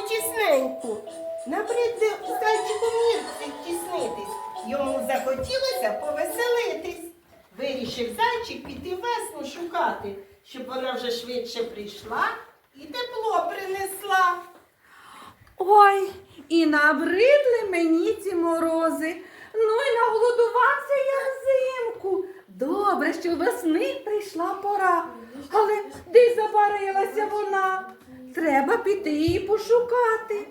тісненьку. Набридли зайчику мірці тіснитись. Йому захотілося повеселитись. Вирішив зайчик піти весну шукати, щоб вона вже швидше прийшла і тепло принесла. Ой, і набридли мені ці морози. Ну і наголодувався я взимку. Добре, що весни прийшла пора. Але де й забарилася вона? Треба піти її пошукати.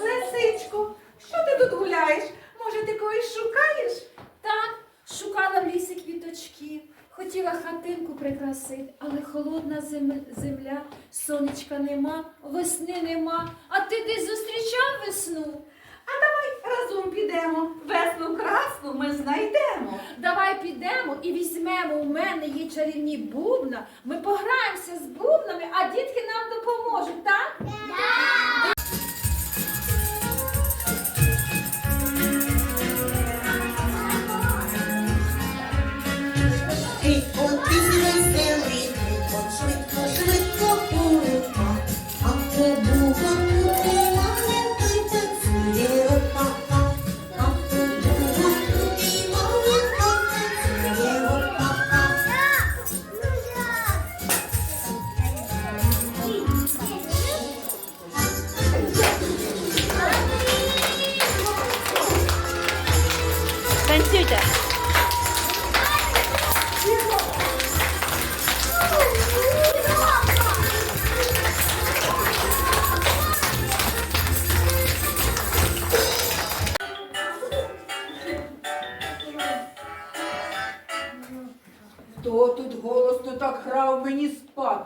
Лисичко, що ти тут гуляєш? Може, ти когось шукаєш? Так, шукала в лісі квіточки, хотіла хатинку прикрасити, але холодна земля, сонечка нема, весни нема. А ти десь зустрічав весну? Підемо. Весну красну ми знайдемо. Давай підемо і візьмемо у мене є чарівні бубна. Ми пограємося з бубнами, а дітки нам допоможуть, так? От і веселий,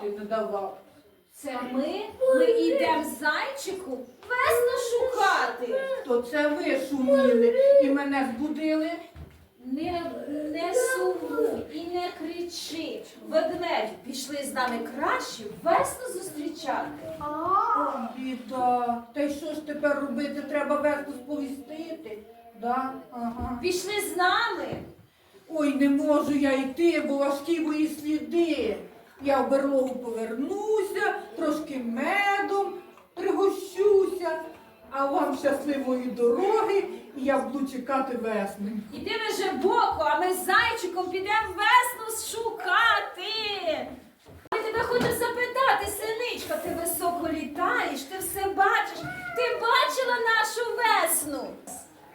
спати не давав. Це ми, ми йдемо зайчику весну шукати. То це ви шуміли і мене збудили. Не, не сумуй і не кричи. Ведмедь пішли з нами краще весну зустрічати. Біда. Та й що ж тепер робити? Треба весну сповістити. Да? Ага. Пішли з нами. Ой, не можу я йти, бо важкі мої сліди. Я в берлогу повернуся, трошки медом пригощуся, а вам щасливої дороги, і я буду чекати весни. Іди вже боку, а ми з зайчиком підемо весну шукати. Я тебе хочу запитати, синичка, ти високо літаєш, ти все бачиш. Ти бачила нашу весну?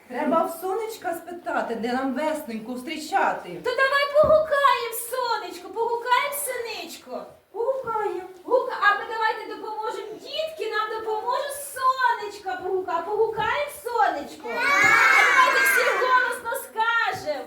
Треба в сонечка спитати, де нам весненьку зустрічати. То давай погукаємо сонечко, погукаємо синичко. Погукаємо. Гука, а ми давайте допоможемо дітки, нам допоможе сонечка погука. Погукаємо сонечко. А давайте всі голосно скажемо.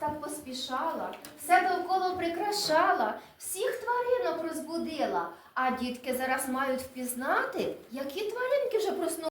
так поспішала, все довкола прикрашала, всіх тваринок розбудила, а дітки зараз мають впізнати, які тваринки вже проснули.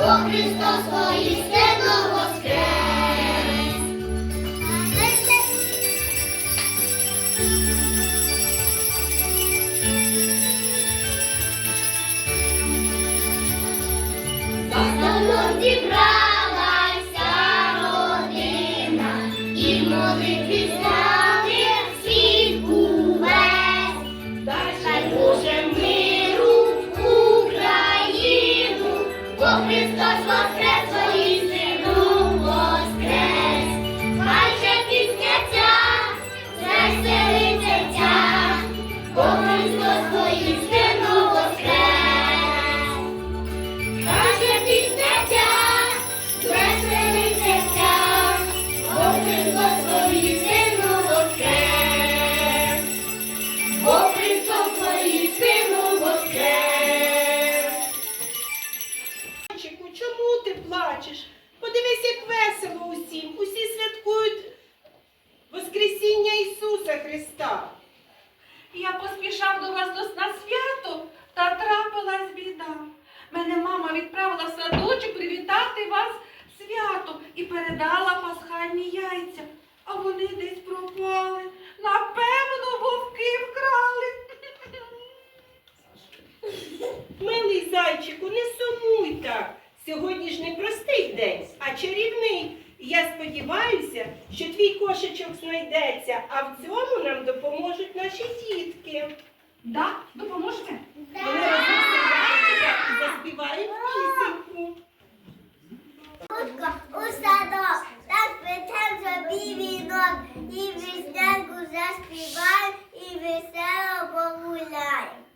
Христос воістину весело усім. Усі святкують Воскресіння Ісуса Христа. Я поспішав до вас до на свято, та трапилась біда. Мене мама відправила в садочок привітати вас свято і передала пасхальні яйця. А вони десь пропали. Напевно, вовки вкрали. Милий зайчику, не сумуй так. Сьогодні ж не простий день, а чарівний. І я сподіваюся, що твій кошечок знайдеться, а в цьому нам допоможуть наші дітки. Да, допоможете? Вони розвеселяються і заспівають пісеньку. У садок, так плетем собі вінок, і веснянку заспіваємо, і весело погуляємо.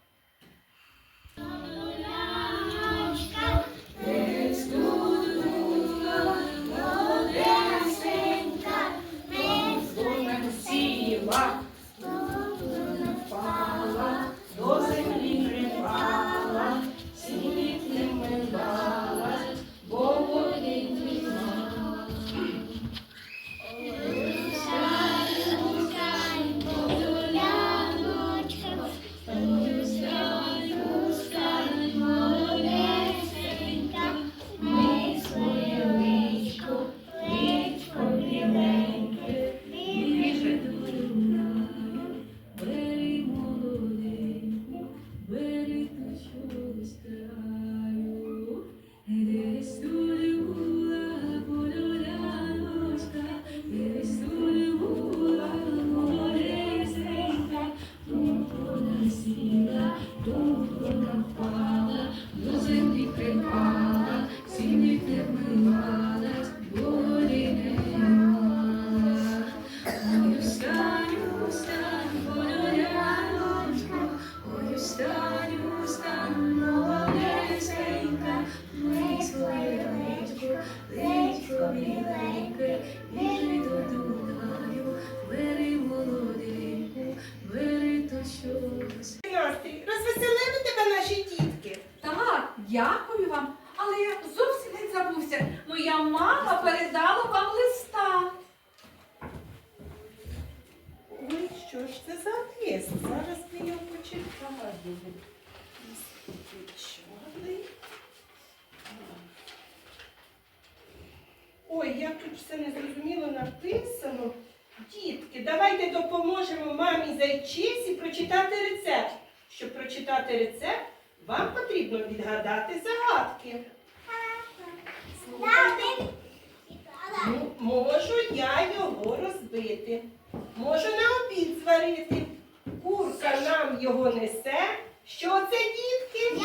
Ой, як тут все незрозуміло написано. Дітки, давайте допоможемо мамі зайчисі прочитати рецепт. Щоб прочитати рецепт, вам потрібно відгадати загадки. Ну, можу я його розбити. Можу на обід зварити. Курка нам його несе. Що це, дітки?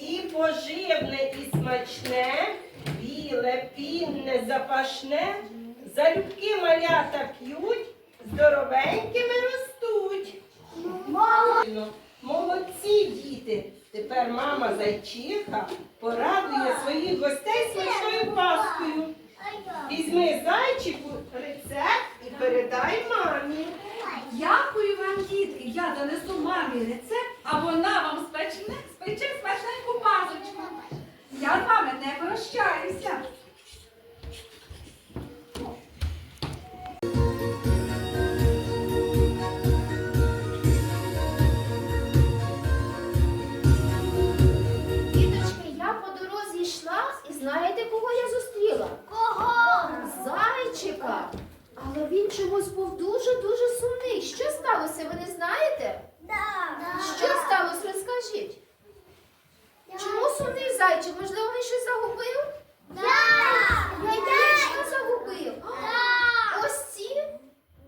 І поживне, і смачне, біле, пінне, запашне. Залюбки малята п'ють, здоровенькими ростуть. Молодці, діти. Тепер мама зайчиха порадує своїх гостей смачною паскою. Візьми зайчику рецепт і передай мамі принесу мамі рецепт, а вона вам спечне, спече смачненьку мазочку. Я з вами не прощаюся. Діточки, я по дорозі йшла і знаєте, кого я зустріла? Кого? Зайчика. Але він чомусь був дуже-дуже сумний. Що сталося, ви не знаєте? зайчик, можливо, він щось загубив? Да! Яєчко загубив. Да! Ось ці?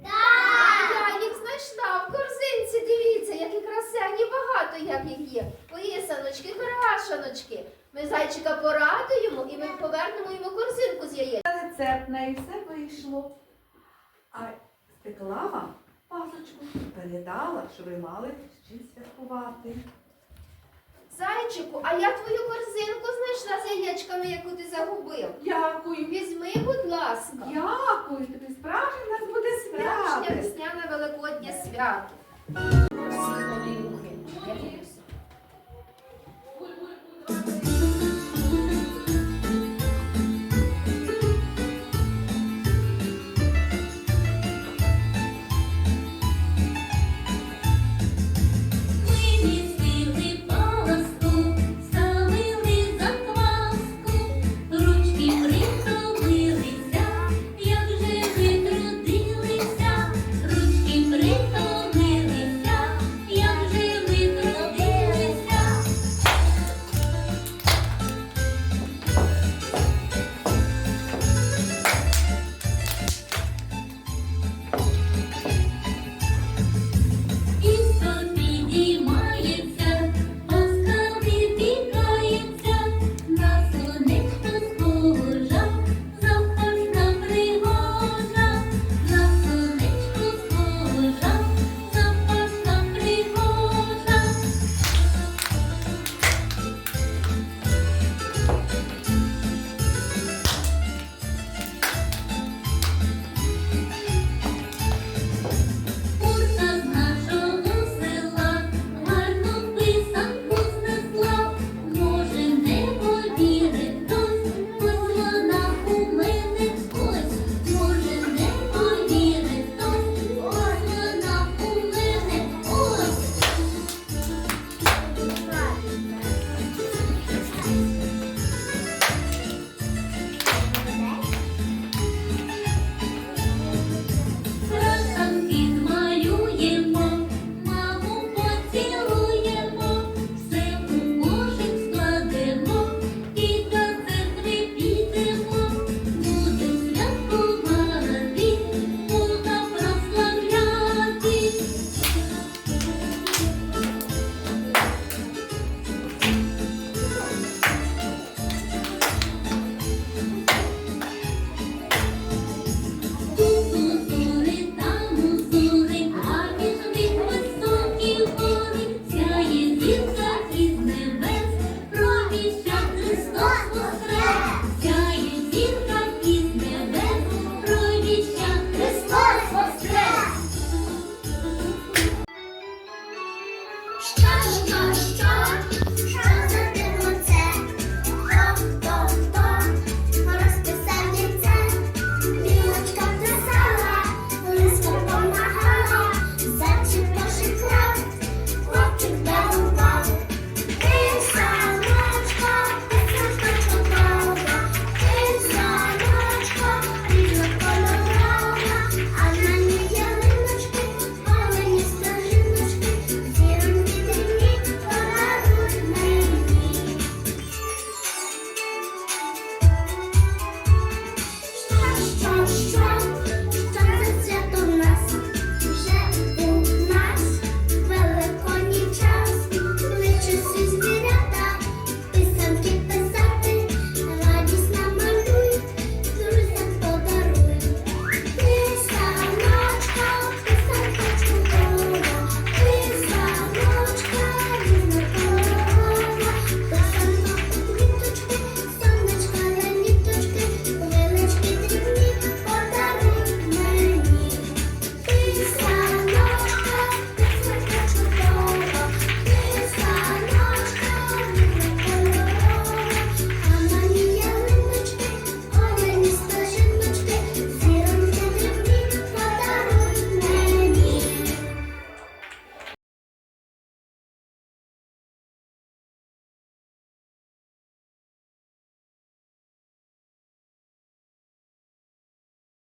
Да! Я їх знайшла в корзинці. Дивіться, які красені, багато як їх є. Писаночки, крашаночки. Ми зайчика порадуємо і ми повернемо йому корзинку з яєць. Рецепт на і все вийшло. А спекла вам пасочку передала, що ви мали з чим святкувати. Зайчику, а я твою корзинку знайшла з яєчками, яку ти загубив. Дякую. Візьми, будь ласка. Дякую тобі. Справжнє в нас буде Справжнє свято. весняне великоднє свято.